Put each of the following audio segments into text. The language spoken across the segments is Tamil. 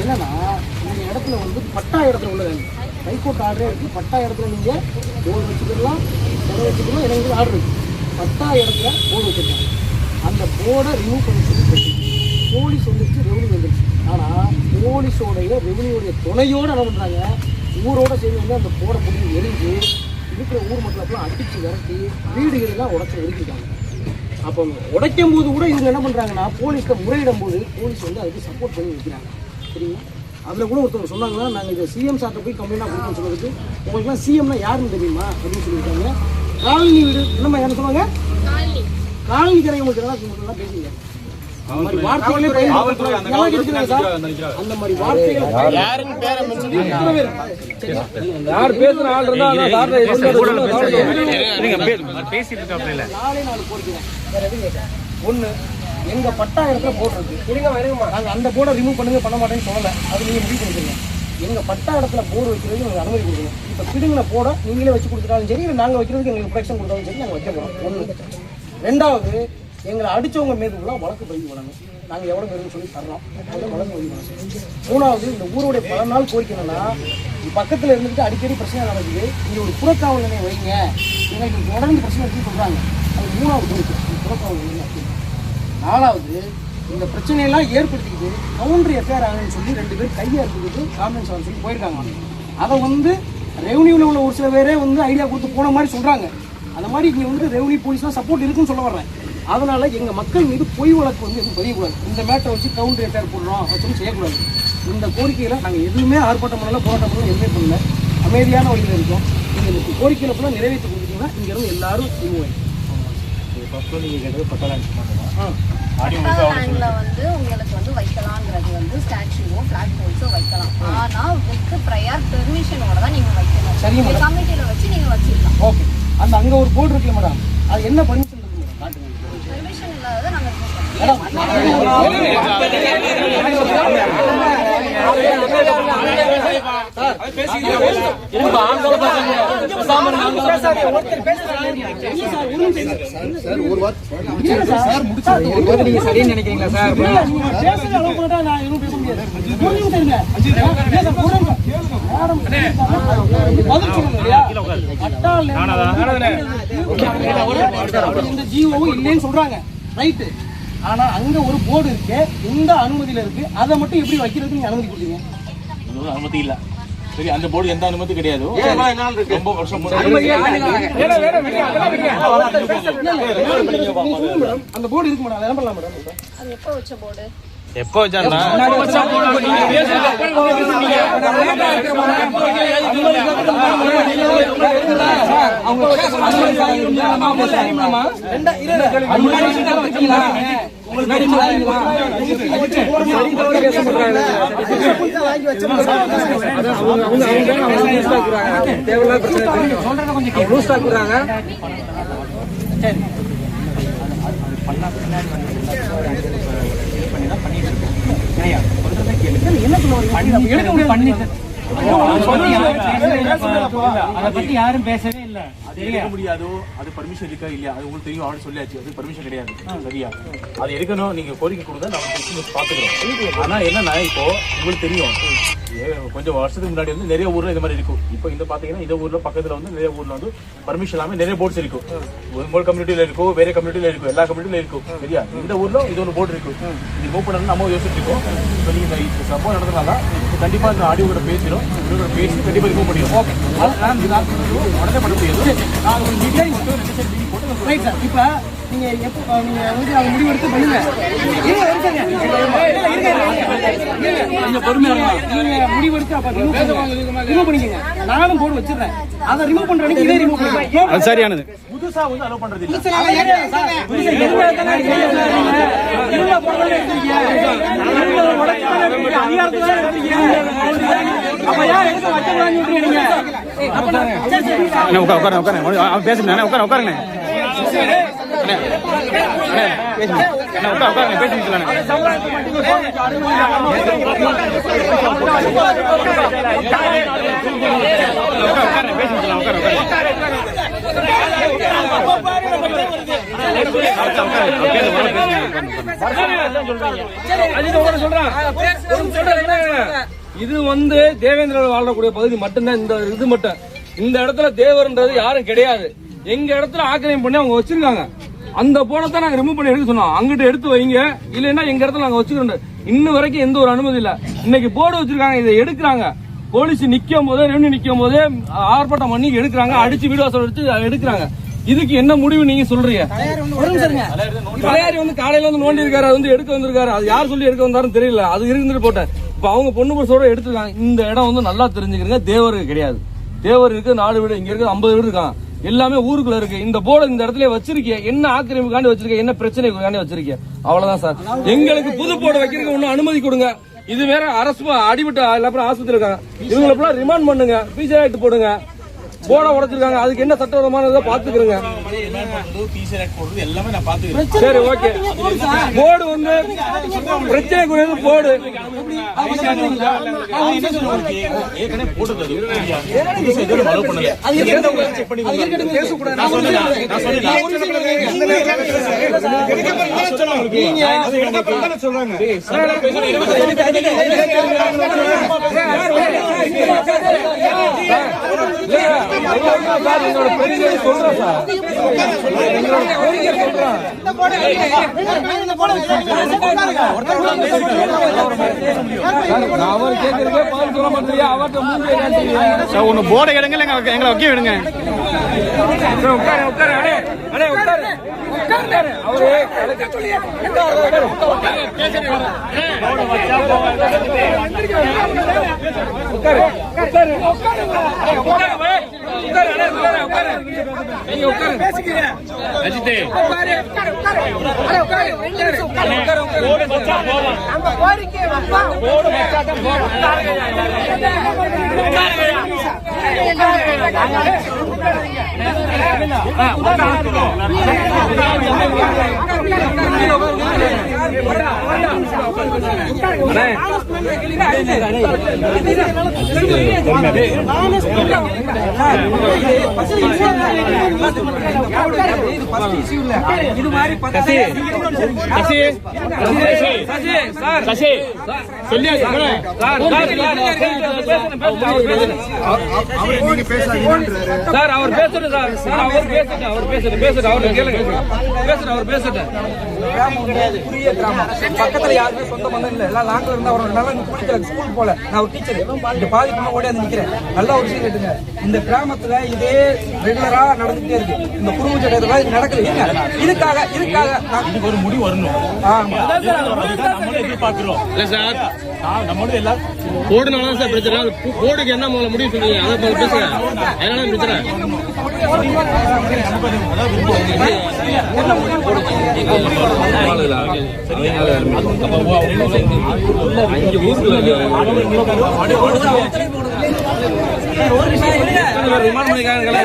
என்னன்னா இந்த இடத்துல வந்து பட்டா இடத்துல உள்ளது ஹைகோர்ட் ஆர்டரே இருக்குது பட்டா இடத்துல நீங்க போர்டு வச்சுக்கலாம் செலவு வச்சுக்கலாம் எனக்கு ஆர்டர் இருக்குது பட்டா இடத்துல போர்டு வச்சுருக்காங்க. அந்த போர்டை ரிமூவ் பண்ணி சொல்லி போலீஸ் வந்துருச்சு ரெவன்யூ வந்துருச்சு. ஆனால் போலீஸோடைய ரெவன்யூடைய துணையோடு என்ன பண்ணுறாங்க ஊரோட சேர்ந்து வந்து அந்த போர்டை பிடிச்சி எரிஞ்சு இருக்கிற ஊர் மக்களுக்கெல்லாம் அடித்து விரட்டி வீடுகளெல்லாம் உடச்சி ஒதுக்கிட்டாங்க அப்போ உடைக்கும் போது கூட இவங்க என்ன பண்ணுறாங்கன்னா போலீஸ்க்கு முறையிடும் போது போலீஸ் வந்து அதுக்கு சப்போர்ட் பண்ணி வைக்கிறாங்க. சரிங்களா? அதில் கூட ஒருத்தவங்க சொன்னாங்கன்னா நாங்கள் இதை சிஎம் சார்ட்ட போய் கம்ப்ளைண்டாக கொடுக்கணும்னு சொன்னதுக்கு உங்களுக்குலாம் சிஎம்னா யாருன்னு தெரியுமா? அப்படின்னு சொல்லியிருக்காங்க. காலனி வீடு என்னம்மா யாரும் சொன்னாங்க காலனி. பேசுங்க மாதிரி வார்த்தைகளே பயன்படுத்தக்கூடாது. நல்லா இருக்குதுங்க யார் பேசுன ஆள் இருந்தா கேட்கல. ஒண்ணு எங்க பட்டா இடத்துல போடுறது இருங்க வருங்கம்மா நாங்க அந்த போர்டை ரிமூவ் பண்ணுங்க பண்ண மாட்டேன்னு சொல்லல. அது நீங்க முடிவு பண்ணிக்கிறீங்க எங்க பட்டா இடத்துல போர்டு வைக்கிறது உங்களுக்கு அனுமதி கொடுக்கணும். இப்ப பிடுங்கின போட நீங்களே வச்சு கொடுத்துட்டாலும் சரி இல்லை நாங்க வைக்கிறதுக்கு எங்களுக்கு ப்ரொடெக்ஷன் கொடுத்தாலும் சரி நாங்க வைக்க போறோம். ஒண்ணு. ரெண்டாவது எங்களை அடித்தவங்க மீது உள்ள வழக்கு பதிவு பண்ணணும். நாங்கள் எவ்வளோ பேருன்னு சொல்லி தர்றோம். அதை வழக்கு பதிவு பண்ணணும். மூணாவது இந்த ஊருடைய பல நாள் கோரிக்கை என்னன்னா இங்க இருந்துட்டு அடிக்கடி பிரச்சனை நடக்குது. நீங்கள் ஒரு புறக்காவல் நிலையம் வைங்க. எங்களுக்கு தொடர்ந்து பிரச்சனை இருக்குன்னு சொல்கிறாங்க அது மூணாவது கோரிக்கை. இந்த புறக்காவல் நிலையம் நாலாவது இந்த பிரச்சனையெல்லாம் ஏற்படுத்திக்கிட்டு கவுண்டர் எஃப்ஐஆர் ஆகுன்னு சொல்லி ரெண்டு பேர் கையை எடுத்துக்கிட்டு கான்ஃபரன்ஸ் ஆக சொல்லி போயிருக்காங்க. அதை வந்து ரெவன்யூவில் உள்ள ஒரு சில பேரே வந்து ஐடியா கொடுத்து போன மாதிரி சொல்கிறாங்க அந்த மாதிரி இங்கே வந்து ரெவன்யூ போலீஸ்லாம் சப்போர்ட் இருக்குன்னு சொல்ல வர்றேன். அதனால எங்கள் மக்கள் மீது பொய் வழக்கு வந்து எதுவும் பதியக்கூடாது. இந்த மேட்டரை வச்சு கவுண்டர் எஃப்ஐஆர் போடுறோம் வச்சு செய்யக்கூடாது. இந்த கோரிக்கையில் நாங்கள் எதுவுமே ஆர்ப்பாட்டம் பண்ணல போராட்டம் பண்ணல எதுவுமே பண்ணல. அமைதியான வழியில் இருக்கோம். நீங்கள் இந்த கோரிக்கையில் ஃபுல்லாக நிறைவேற்றி கொடுத்தீங்கன்னா இங்கேருந்து எல்லாரும் ரிமூவ் லேண்ட்ல வந்து உங்களுக்கு வந்து வைக்கலாங்கிறது வந்து ஸ்டாச்சுவோ பிளாக் போல்ஸோ வைக்கலாம். ஆனா வித் ப்ரையர் பெர்மிஷனோட தான் நீங்க சரிங்க வைக்கணும் கமிட்டியில வச்சு நீங்க வச்சிடலாம் ஓகே அந்த அங்கே ஒரு போர்டு இருக்குல்ல மேடம் அது என்ன பர்மிஷன் நினைக்கிறீங்களா சார் இந்த ஜீவோவும் இல்லைன்னு சொல்றாங்க ரைட்டு ஆனா அங்க ஒரு போர்டு இருக்கு எந்த அனுமதியில இருக்கு அதை மட்டும் எப்படி வைக்கிறதுக்கு நீங்க அனுமதி கொடுத்தீங்க அனுமதி இல்ல சரி அந்த போர்டு எந்த அனுமதி கிடையாது ரொம்ப வருஷம் அந்த போர்டு இருக்கு மேடம் அதை என்ன பண்ணலாம் மேடம்? அது எப்போ வச்ச போர்டு எப்போ டாக்குறாங்க என்ன சொல்ல முடியாது அதை பத்தி யாரும் பேசவே இல்ல அது எடுக்க முடியாதோ அது பர்மிஷன் இருக்கா இல்லையா? அது உங்களுக்கு தெரியும் ஆல்ரெடி சொல்லியாச்சு. அது பர்மிஷன் கிடையாது. சரியா? அது எடுக்கணும் நீங்க கோரிக்கை கொடுத்தா நம்ம பாத்துக்கிறோம் ஆனா என்னன்னா இப்போ உங்களுக்கு தெரியும். கொஞ்சம் வருஷத்துக்கு முன்னாடி வந்து நிறைய ஊர்ல இந்த மாதிரி இருக்கும். இப்போ இந்த பாத்தீங்கன்னா இந்த ஊர்ல பக்கத்துல வந்து நிறைய ஊர்ல வந்து பர்மிஷன் இல்லாம நிறைய போர்ட்ஸ் இருக்கும். உங்கள் கம்யூனிட்டியில இருக்கும் வேற கம்யூனிட்டியில இருக்கும் எல்லா கம்யூனிட்டியில இருக்கும். சரியா? இந்த ஊர்ல இது ஒரு போர்டு இருக்கும். இது மூவ் பண்ணணும் நம்ம யோசிச்சுட்டு இருக்கோம். இப்போ நீங்க இந்த சம்பவம் நடந்ததுனால கண்டிப்பா இந்த ஆடியோட பேசிடும் இவரோட பேசி கண்டிப்பா இருக்க முடியும் ஓகே உடனே பண்ண முடியாது நான் ஒரு மீடியா ரைட் சார் இப்போ நீங்க எப்போ நீங்க வந்து அதை முடிவெடுத்து பண்ணுங்க. இருங்க, ஒரு second. இருங்க, இருங்க, இருங்க. கொஞ்சம் பொறுமையா. நீங்க முடிவெடுத்து அப்ப remove பண்ணிக்கங்க நானும் போர்டு வச்சிடுறேன். அதை ரிமூவ் பண்ற அன்னைக்கு இதே ரிமூவ் பண்ணுங்க அது சரியானது. புதுசா வந்து அலோவ் பண்றது இல்ல. புதுசா நீங்க? உடைச்சு தானே எடுத்திருக்கீங்க. அதிகாரத்துல தானே எடுத்திருக்கீங்க. அப்ப நீங்க? அப்ப நான் சரி, சரி, சார். அண்ணா உட்கார உட்கார. உட்கார பேசுங்க அண்ணா உட்கார உட்காருங்க இது வந்து தேவேந்திர வாழக்கூடிய பகுதி மட்டும்தான் இந்த இது மட்டும். இந்த இடத்துல தேவர்ன்றது யாரும் கிடையாது. எங்க இடத்துல ஆக்கிரமிப்பு பண்ணி அவங்க வச்சிருக்காங்க. அந்த போனத்தை நாங்க ரிமூவ் பண்ணி எடுக்க சொன்னோம். அங்கிட்டு எடுத்து வைங்க. இல்லைன்னா எங்க இடத்துல நாங்க வச்சுக்கிறோம். இன்ன வரைக்கும் எந்த ஒரு அனுமதி இல்ல. இன்னைக்கு போர்டு வச்சிருக்காங்க. இதை எடுக்கிறாங்க. போலீஸ் நிக்கும் போதே ரெவன்யூ நிக்கும் போதே ஆர்ப்பாட்டம் பண்ணி எடுக்கிறாங்க. அடிச்சு வீடு வாசல் வச்சு எடுக்கிறாங்க. இதுக்கு என்ன முடிவு நீங்க சொல்றீங்க. தலையாரி வந்து காலையில வந்து நோண்டி இருக்காரு அது வந்து எடுக்க வந்திருக்காரு. அது யார் சொல்லி எடுக்க வந்தாருன்னு தெரியல. அது இருந்துட்டு போட்டேன். இப்ப அவங்க பொண்ணு பரிசோட எடுத்துருக்காங்க. இந்த இடம் வந்து நல்லா தெரிஞ்சுக்கிறீங்க தேவருக்கு கிடையாது. தேவர் இருக்கு நாலு வீடு இங்க இருக்கு ஐம்பது வீடு இருக்கான் எல்லாமே ஊருக்குள்ள இருக்கு. இந்த போர்டு இந்த இடத்துல வச்சிருக்கீங்க என்ன ஆக்கிரமிப்புக்காண்டி வச்சிருக்கீங்க என்ன பிரச்சனைக்காண்டி வச்சிருக்கீங்க அவ்வளவுதான் சார். எங்களுக்கு புது போர்டு வைக்கிறதுக்கு ஒன்னும் அனுமதி கொடுங்க. இது வேற அரசு அடிபட்டு எல்லாரும் ஆஸ்பத்திரி இருக்காங்க. இவங்களை ரிமாண்ட் பண்ணுங்க. பிஜே ஆக்ட் போடுங்க. போர்டை உடைச்சிருக்காங்க. அதுக்கு என்ன சட்டவிரோதமானதை பாத்துக்கிறோங்க சரி ஓகே போர்டு வந்து பிரச்சனை போர்டு என்னோட பிரச்சனை சொல்றேன் சார் என்னோட கோரிக்கை சொல்றேன் அவர் கேட்கறதே பதில் சொல்ல மாட்டேங்க அவர்கிட்ட மூஞ்சி காட்டுறீங்க ஒன்று போர்டை எடுங்க எங்களை வைக்க விடுங்க. உட்காரு உட்காரு உட்காரு அடே அடே உட்காரு. உட்காரு கோரிக்கை வப்பா போடு வச்சாதான் இது மாதிரி சசி சசி சசி சார் சசி சொல்லியாச்சு சார் சார் சார் அவர் பேசட்டும் சார் சார் அவர் பேசட்டும் அவர் பேசட்டும் பேசட்டும் அவர் கேளுங்க பேசட்டும் அவர் பேசட்டும் குறுகிய கிராமம் பக்கத்துல யாருமே சொந்த பந்தம் இல்ல எல்லாம் லாங்ல இருந்தா வரும் நல்லா குளிக்கல ஸ்கூல் போல நான் ஒரு டீச்சர் பாதி பண்ண ஓடியாந்து நிக்கிறேன் நல்லா ஒரு விஷயம் கேட்டுங்க இந்த கிராமத்துல இதே ரெகுலரா நடந்துட்டு இருக்கு. இந்த குடும்ப சட்டத்துல இது நடக்குது. இதுக்காக இதுக்காக இதுக்கு ஒரு முடிவு வரணும். எதிர்பார்க்கிறோம். இல்ல சார். நம்மளும் எல்லாம் சார் பிரச்சனை. என்ன முதல்ல முடிவு சொல்றீங்க? அதை பேசுங்க. அதனால பிரச்சனை.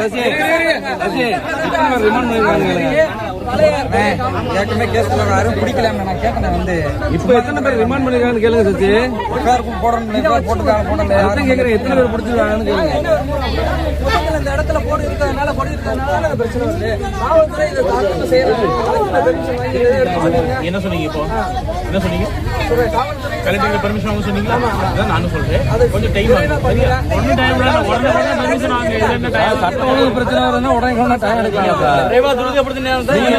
சசி? சசி ரிமாண்ட் பண்ணிருக்காங்களே ஏற்கனவே கேஸ் யாரும் பிடிக்கலாம நான் கேட்டேன் வந்து. இப்ப எத்தனை பேர் ரிமாண்ட் பண்ணிருக்காங்கன்னு கேளுங்க சசி. எஃப்ஐஆர் போடணும் எஃப்ஐஆர் போட்டுருக்காங்க போடல அதான் கேக்குறேன் எத்தனை பேர் பிடிச்சிருக்காங்கன்னு கேளுங்க. இந்த இடத்துல போடு இருக்கிறதுனால போடு இருக்கிறதுனால பிரச்சனை காவல்துறை இதை செய்யறாங்க. சொன்னீங்க என்ன சொன்னீங்க இப்போ? என்ன சொன்னீங்க? கலெக்டர் பெர்மிஷன் வாங்க சொன்னீங்களா? அதான் நானும் சொல்றேன். கொஞ்சம் டைம் டைம் உடனே உடனே பெர்மிஷன் வாங்க இது என்ன டைம் சட்ட ஒழுங்கு பிரச்சனை வருதுன்னா உடனே கொண்டா டைம் எடுக்கலாம். சார்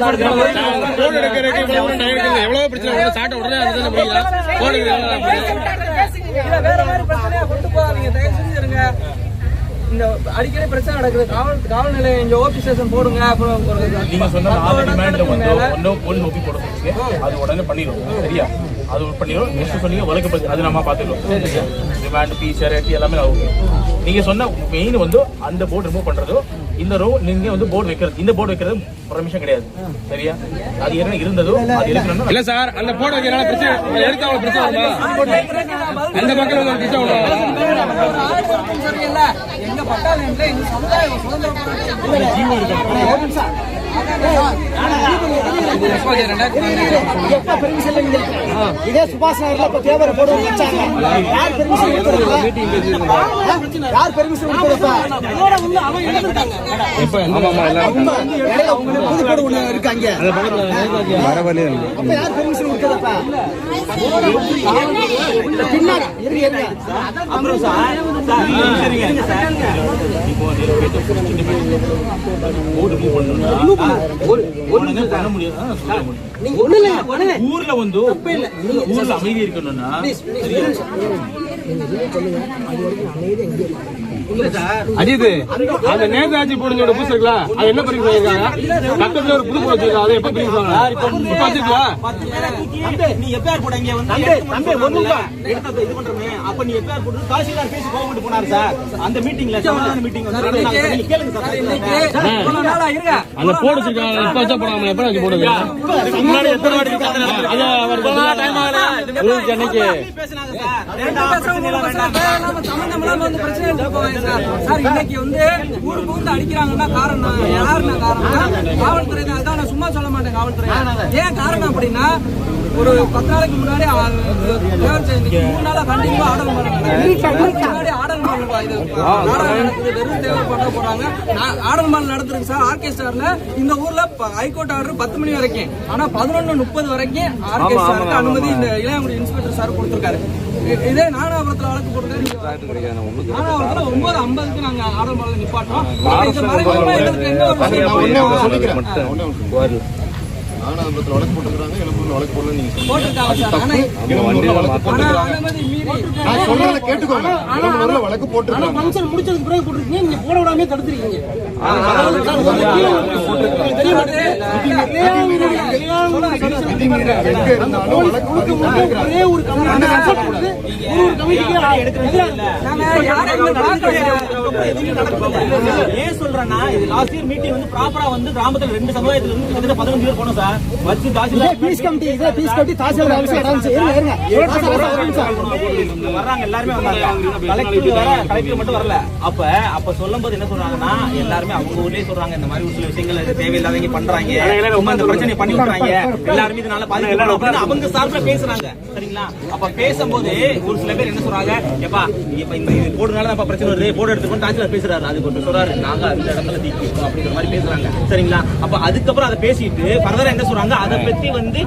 போன் எடுக்கிறதுக்கு இவ்வளவு டைம் எவ்வளவு பிரச்சனை உடனே சாட்ட உடனே முடியல போன் வேற மாதிரி பிரச்சனையா கொண்டு போகாதீங்க தயவு இந்த அடிக்கடி பிரச்சனை நடக்குது காவல் காவல் நிலையம் இங்க ஓபி ஸ்டேஷன் போடுங்க அப்புறம் நீங்க சொன்ன பத்து டிமாண்ட்ல வந்து மேல ஒன்னும் பொண்ணு அது உடனே பண்ணிடும் சரியா அது பண்ணிடும் நெக்ஸ்ட் சொன்னீங்க வழக்கு பதிவு அது நம்ம பார்த்துக்கலாம் டிமாண்ட் பீஸ் எல்லாமே ஓகே நீங்க சொன்ன மெயின் வந்து அந்த போர்டு ரிமூவ் பண்றதோ இந்த ரோ நீங்க வந்து போர்டு வைக்கிறது இந்த போர்டு வைக்கிறது பர்மிஷன் கிடையாது. சரியா? அது என்ன இருந்ததோ அது இருக்கணும்னா இல்ல. சார் அந்த போட வைக்கிறனால பிரச்சனை எடுத்து அவங்க பிரச்சனை வருமா? அந்த மக்கள் வந்து பிரச்சனை வரும்? சரியில்ல எங்க பட்டாளம்ல எங்க சமுதாயம் சுதந்திரம் எப்ப பெர்மிஷன் இதே சுபாஷ் நகர்ல இப்ப தேவரை போடுவோம் வச்சாங்க. யார் பெர்மிஷன் கொடுத்ததா யார் பெர்மிஷன் கொடுத்ததா இதோட வந்து அவன் எடுத்துட்டாங்க இடையில அவங்க புது போடு ஒண்ணு இருக்காங்க. அப்ப யார் பெர்மிஷன் அப்புறம் சார் சரிங்க போர்டு ரிமூவ் பண்ணணும்னா ஒரு ஒரு பண்ண முடியாது ஒண்ணு இல்ல ஒண்ணு இல்ல ஊர்ல வந்து ஊர்ல அமைதி இருக்கணும்னா அஜித் அந்த நேதாஜி போடுங்களோட புதுசு இருக்குல்ல அது என்ன பிரிவு பண்ணிருக்காங்க பக்கத்துல ஒரு புது வச்சிருக்காங்க அதை எப்ப பிரிவு இப்ப வச்சிருக்கா நீ எப்பயார் போட இங்க வந்து இது பண்றமே. அப்ப நீ எப்பயார் போட்டு தாசில்தார் பேசி கவர்மெண்ட் போனாரு சார். அந்த மீட்டிங்ல சமாதான மீட்டிங் கேளுங்க சார் அந்த போட வச்சிருக்காங்க இப்ப வச்சா போடாம எப்ப வச்சு போடுங்க? முன்னாடி எத்தனை வாட்டி அது அவர் டைம் ஆகல. உங்களுக்கு அன்னைக்கு பேசினாங்க சார். சார். இன்னைக்கு வந்து ஊரு புகுந்து அடிக்கிறாங்கன்னா காரணம் யாருன்னா காரணம்? காவல்துறை தான் அதான் நான் சும்மா சொல்ல மாட்டேன் காவல்துறை ஏன் காரணம் அப்படின்னா ஒரு பத்து நாளைக்கு முன்னாடி மூணு நாளா கண்டிப்பா ஆடல் மாடல் முன்னாடி ஆடல் மாடல் இது. வெறும் தேவர் பாட்டா போடுறாங்க நான் ஆடல் மாடல் நடந்திருக்கு சார் ஆர்கெஸ்ட்ரால இந்த ஊர்ல ஹைகோர்ட் ஆர்டர் பத்து மணி வரைக்கும். ஆனா பதினொன்னு முப்பது வரைக்கும் ஆர்கெஸ்ட்ராருக்கு அனுமதி இந்த இளையாங்குடி இன்ஸ்பெக்டர் சார் கொடுத்திருக்காரு. இதே நானாபுரத்துல வழக்கு போட்டுருக்காரு நானாபுரத்துல ஒன்பது ஐம்பதுக்கு நாங்க ஆடல் மாடல் நிப்பாட்டோம் என்ன ஒரு விஷயம் நானாபுரத்தில் வழக்கு போட்டுக்கிறாங்க எழுப்பூர்ல வழக்கு போடல நீங்க மீறி நான் சொல்றதை கேட்டுக்கோங்க எழுப்பூர்ல வழக்கு போட்டுருக்காங்க ஃபங்க்ஷன் முடிச்சதுக்கு பிறகு போட்டுருக்கீங்க நீங்க போட விடாம தடுத்துருக்கீங்க. ஒரே ஒரு கமிட்டி ஏன் சொல்றேன்னா இது லாஸ்ட் இயர் மீட்டிங் வந்து ப்ராப்பரா வந்து கிராமத்துல ரெண்டு சமுதாயத்துல இருந்து கிட்டத்தட்ட பதினஞ்சு பேர் போனோம் சார் பீஸ் கமிட்டி இதே பீஸ் கமிட்டி தாசில்தார் ஆபீஸ்ல நடந்துச்சு இருங்க இருங்க. வர்றாங்க எல்லாருமே வந்தாங்க கலெக்டர் வர கலெக்டர் மட்டும் வரல. அப்ப அப்ப சொல்லும் போது என்ன சொல்றாங்கன்னா எல்லாருமே அவங்க ஊர்லயே சொல்றாங்க இந்த மாதிரி ஒரு சில விஷயங்கள் தேவையில்லாதவங்க பண்றாங்க. சும்மா இந்த பிரச்சனை பண்ணி விடுறாங்க எல்லாருமே இதனால அவங்க சார்பில் பேசுறாங்க. சரிங்களா? அப்ப பேசும்போது ஒரு சில பேர் என்ன சொல்றாங்க எப்பா இப்ப இந்த இது போடுறதுனால தான் பிரச்சனை வருது. போட எடுத்துக்கணும் தாசில்தார் பேசுறாரு. அது கொஞ்சம் சொல்றாரு. நாங்க அந்த இடத்துல தீர்ப்போம் அப்படிங்கிற மாதிரி பேசுறாங்க. சரிங்களா? அப்ப அதுக்கப்புறம் அதை பேசிட்டு ஃபர்தரா என்ன சொல்றாங்க அதை பத்தி வந்து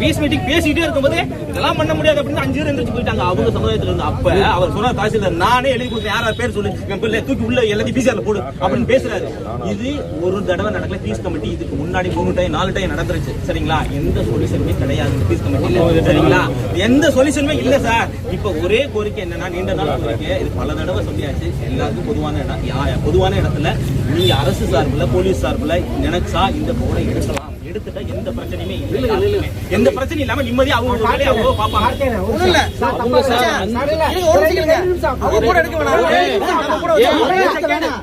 பீஸ் மீட்டிங் பேசிட்டே இருக்கும்போது இதெல்லாம் பண்ண முடியாது அப்படின்னு அஞ்சு பேர் எந்திரிச்சு போயிட்டாங்க. அவங்க சமுதாயத்துல இருந்து. அப்ப அவர் சொன்னார் தாசில்தார் நானே எழுதி கொடுத்தேன். யாரா பேர் சொல்லு. என் பிள்ளை தூக்கி உள்ள எல்லாத்தையும் பிசிஆர்ல போடு. அப்படின்னு பேசுறாரு. இது ஒரு தடவை நடக்கல. பீஸ் கமிட்டி இதுக்கு முன்னாடி மூணு டைம் நாலு டைம் நடந்துருச்சு. சரிங்களா? எந்த சொல்யூஷனுமே கிடையாது. பீஸ் கமிட்டி சரிங்களா? எந்த சொல்யூஷனுமே இல்ல சார் இப்ப ஒரே கோரிக்கை என்னன்னா நீண்ட நாள் கோரிக்கை. இது பல தடவை சொல்லியாச்சு. எல்லாருக்கும் பொதுவான இடம். பொதுவான இடத்துல நீங்க அரசு சார்புல போலீஸ் சார்புல நினைச்சா இந்த போர்டை எடுக்கலாம். எடுத்துட்டா எந்த பிரச்சனையுமே இல்லை. எந்த பிரச்சனையும் இல்லாம நிம்மதியா அவங்க வேலையை அவங்க பாப்பாங்க அவங்க சார் அவங்க கூட எடுக்க வேணாம். வேணாம்.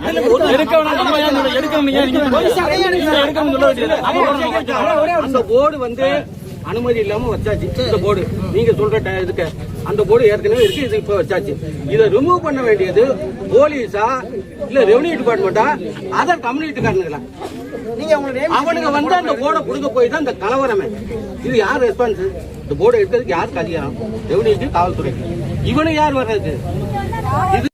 அந்த போர்டு வந்து அனுமதி இல்லாம வச்சாச்சு. இந்த போர்டு நீங்க சொல்ற இதுக்கு. அந்த போர்டு ஏற்கனவே இருக்கு. இது இப்ப வச்சாச்சு. இதை ரிமூவ் பண்ண வேண்டியது போலீஸா? இல்ல ரெவன்யூ டிபார்ட்மெண்டா அதர் கம்யூனிட்டிக்காரனுங்களா அவனுங்க வந்து அந்த போர்டை கொடுக்க போய் தான் இந்த கலவரமே. இது யார் ரெஸ்பான்ஸ் இந்த போர்டை எடுக்கிறதுக்கு யாருக்கு அதிகாரம்? ரெவன்யூக்கு காவல்துறை இவனு யார் வர்றது? இது